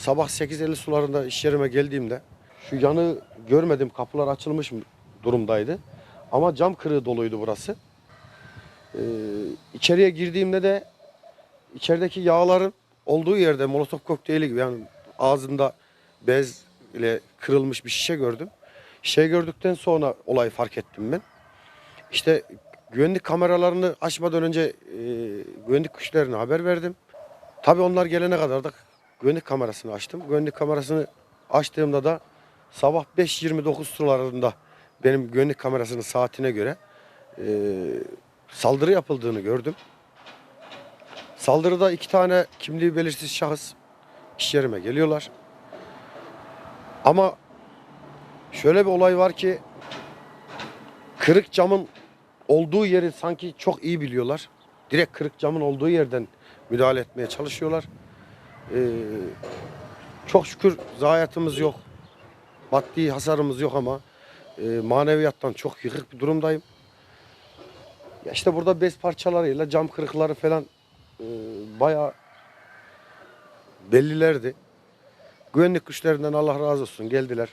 sabah 8.50 sularında iş yerime geldiğimde şu yanı görmedim. Kapılar açılmış durumdaydı. Ama cam kırığı doluydu burası. Ee, içeriye girdiğimde de içerideki yağların olduğu yerde molotof kokteyli gibi yani ağzında bez ile kırılmış bir şişe gördüm. Şişe gördükten sonra olayı fark ettim ben. İşte güvenlik kameralarını açmadan önce e, güvenlik güçlerine haber verdim. Tabii onlar gelene kadar da güvenlik kamerasını açtım. Güvenlik kamerasını açtığımda da sabah 5.29 sularında benim güvenlik kamerasının saatine göre e, saldırı yapıldığını gördüm. Saldırıda iki tane kimliği belirsiz şahıs iş yerime geliyorlar. Ama şöyle bir olay var ki kırık camın olduğu yeri sanki çok iyi biliyorlar. Direkt kırık camın olduğu yerden müdahale etmeye çalışıyorlar. Ee, çok şükür zayiatımız yok. Maddi hasarımız yok ama e, maneviyattan çok yıkık bir durumdayım. Ya işte burada bez parçalarıyla cam kırıkları falan e, bayağı bellilerdi. Güvenlik güçlerinden Allah razı olsun geldiler.